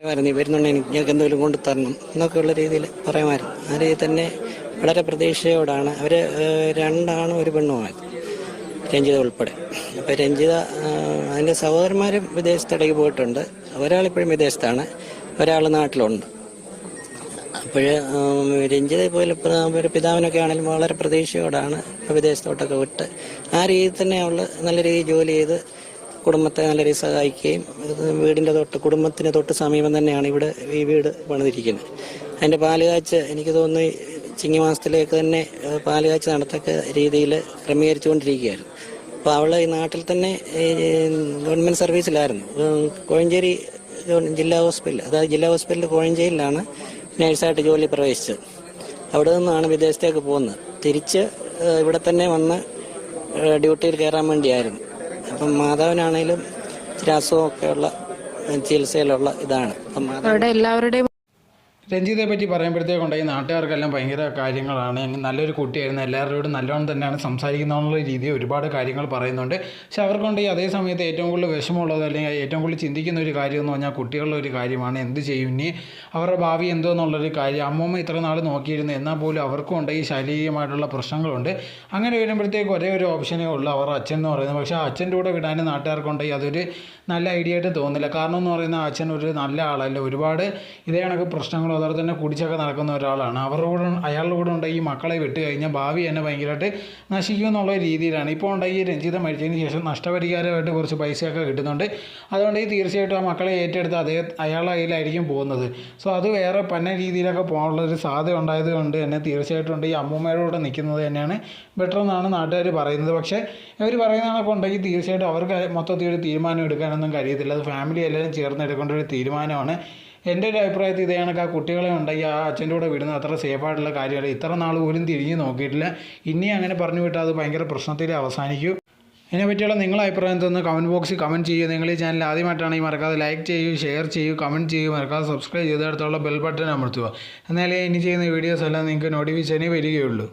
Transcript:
നീ വരുന്നുണ്ടെങ്കിൽ എനിക്ക് ഞങ്ങൾക്ക് എന്തെങ്കിലും കൊണ്ട് തരണം എന്നൊക്കെയുള്ള രീതിയിൽ പറയുമായിരുന്നു. ആ രീതിയിൽ തന്നെ വളരെ പ്രതീക്ഷയോടാണ് അവർ രണ്ടാണ് ഒരു പെണ്ണുമായത് രഞ്ജിത ഉൾപ്പെടെ. അപ്പോൾ രഞ്ജിത അതിന്റെ സഹോദരന്മാരും വിദേശത്തിടയ്ക്ക് പോയിട്ടുണ്ട്. ഒരാളിപ്പോഴും വിദേശത്താണ് ഒരാൾ നാട്ടിലുണ്ട്. അപ്പോൾ രഞ്ജിത പോലെ ഒരു പിതാവിനൊക്കെ ആണെങ്കിലും വളരെ പ്രതീക്ഷയോടാണ് വിദേശത്തോട്ടൊക്കെ വിട്ട് ആ രീതിയിൽ തന്നെ അവൾ നല്ല രീതിയിൽ ജോലി ചെയ്ത് കുടുംബത്തെ നല്ല രീതിയിൽ സഹായിക്കുകയും വീടിന്റെ തൊട്ട് കുടുംബത്തിന് തൊട്ട് സമീപം തന്നെയാണ് ഇവിടെ ഈ വീട് പണിതിരിക്കുന്നത്. അതിന്റെ പാലുകാച്ച് എനിക്ക് തോന്നുന്നു ചിങ്ങി ചിങ്ങമാസത്തിലേക്ക് തന്നെ ഏഹ്, പാലുകാച്ച് നടത്തക്ക രീതിയിൽ ക്രമീകരിച്ചുകൊണ്ടിരിക്കുകയായിരുന്നു. അപ്പോൾ അവൾ ഈ നാട്ടിൽ തന്നെ ഗവൺമെന്റ് സർവീസിലായിരുന്നു. കോഴഞ്ചേരി ജില്ലാ ഹോസ്പിറ്റൽ അതായത് ജില്ലാ ഹോസ്പിറ്റൽ കോഴഞ്ചേരിയിലാണ് നേഴ്സായിട്ട് ജോലി പ്രവേശിച്ചത്. അവിടെ നിന്നാണ് വിദേശത്തേക്ക് പോകുന്നത്. തിരിച്ച് ഇവിടെ തന്നെ വന്ന് ഡ്യൂട്ടിയിൽ കയറാൻ വേണ്ടിയായിരുന്നു. അപ്പം മാധവനാണേലും ഇച്ചിരി അസുഖമൊക്കെയുള്ള ചികിത്സയിലുള്ള ഇതാണ്. അപ്പം എല്ലാവരുടെയും രഞ്ജിതയെ പറ്റി പറയുമ്പോഴത്തേക്കുണ്ടെങ്കിൽ നാട്ടുകാർക്കെല്ലാം ഭയങ്കര കാര്യങ്ങളാണ്. നല്ലൊരു കുട്ടിയായിരുന്നു. എല്ലാവരോടും നല്ലോണം തന്നെയാണ് സംസാരിക്കുന്നതെന്നുള്ള രീതിയിൽ ഒരുപാട് കാര്യങ്ങൾ പറയുന്നുണ്ട്. പക്ഷെ അവർക്കുണ്ടെങ്കിൽ അതേ സമയത്ത് ഏറ്റവും കൂടുതൽ വിഷമമുള്ളത് അല്ലെങ്കിൽ ഏറ്റവും കൂടുതൽ ചിന്തിക്കുന്ന ഒരു കാര്യം എന്ന് പറഞ്ഞാൽ കുട്ടികളുടെ ഒരു കാര്യമാണ്. എന്ത് ചെയ്യും? ഇനി അവരുടെ ഭാവി എന്തോ എന്നുള്ളൊരു കാര്യം. അമ്മമ്മ ഇത്ര നാൾ നോക്കിയിരുന്നു. എന്നാൽ പോലും അവർക്കും ഉണ്ട് ഈ ശാരീരികമായിട്ടുള്ള പ്രശ്നങ്ങളുണ്ട്. അങ്ങനെ വരുമ്പോഴത്തേക്ക് ഒരേ ഒരു ഓപ്ഷനേ ഉള്ളൂ അവർ അച്ഛൻ എന്ന് പറയുന്നത്. പക്ഷേ അച്ഛന്റെ കൂടെ വിടാൻ നാട്ടുകാർക്കുണ്ടെങ്കിൽ അതൊരു നല്ല ഐഡിയ ആയിട്ട് തോന്നില്ല. കാരണം എന്ന് പറയുന്നത് അച്ഛൻ ഒരു നല്ല ആളല്ല. ഒരുപാട് ഇതേ കണക്ക് പ്രശ്നങ്ങളും അതുപോലെ തന്നെ കുടിച്ചൊക്കെ നടക്കുന്ന ഒരാളാണ്. അവരുടെ കൂടെ അയാളുടെ കൂടെ ഉണ്ടെങ്കിൽ മക്കളെ വിട്ട് കഴിഞ്ഞാൽ ഭാവി എന്നെ ഭയങ്കരമായിട്ട് നശിക്കും എന്നുള്ള രീതിയിലാണ്. ഇപ്പോൾ ഉണ്ടെങ്കിൽ രഞ്ജിത മരിച്ചതിന് ശേഷം നഷ്ടപരിഹാരമായിട്ട് കുറച്ച് പൈസയൊക്കെ കിട്ടുന്നുണ്ട്. അതുകൊണ്ട് ഈ തീർച്ചയായിട്ടും ആ മക്കളെ ഏറ്റെടുത്ത് അതേ അയാളുടെ കയ്യിലായിരിക്കും പോകുന്നത്. സോ അത് വേറെ പന്ന രീതിയിലൊക്കെ പോകാനുള്ള ഒരു സാധ്യത ഉണ്ടായത് കൊണ്ട് തന്നെ തീർച്ചയായിട്ടും ഈ അമ്മൂമ്മയുടെ നിൽക്കുന്നത് തന്നെയാണ് ബെറ്റർ എന്നാണ് നാട്ടുകാർ പറയുന്നത്. പക്ഷേ ഇവർ പറയുന്നതൊക്കെ ഉണ്ടെങ്കിൽ തീർച്ചയായിട്ടും അവർക്ക് മൊത്തത്തിൽ ഒരു തീരുമാനം എടുക്കാനൊന്നും കഴിയത്തില്ല. അത് ഫാമിലി എല്ലാവരും ചേർന്ന് എടുക്കേണ്ട ഒരു തീരുമാനമാണ്. എന്റെ ഒരു അഭിപ്രായത്തിൽ ഇതേ കണക്ക് ആ കുട്ടികളെ ഉണ്ടെങ്കിൽ ആ അച്ഛന്റെ കൂടെ വിടുന്നത് അത്ര സേഫായിട്ടുള്ള കാര്യമല്ല. ഇത്ര നാൾ പോലും തിരിഞ്ഞ് നോക്കിയിട്ടില്ല. ഇനി അങ്ങനെ പറഞ്ഞു വിട്ടാൽ അത് ഭയങ്കര പ്രശ്നത്തിൽ അവസാനിക്കും. ഇതിനെ പറ്റിയുള്ള നിങ്ങളുടെ അഭിപ്രായം തന്ന് കമന്റ് ബോക്സിൽ കമന്റ് ചെയ്യുക നിങ്ങൾ ഈ ചാനൽ ആദ്യമായിട്ടാണെങ്കിൽ മറക്കാതെ ലൈക്ക് ചെയ്യൂ ഷെയർ ചെയ്യൂ കമന്റ് ചെയ്യൂ. മറക്കാതെ സബ്സ്ക്രൈബ് ചെയ്തെടുത്തുള്ള ബെൽ ബട്ടൺ അമർത്തുക. എന്നാലേ ഇനി ചെയ്യുന്ന വീഡിയോസ് എല്ലാം നിങ്ങൾക്ക് നോട്ടിഫിക്കേഷനേ വരികയുള്ളൂ.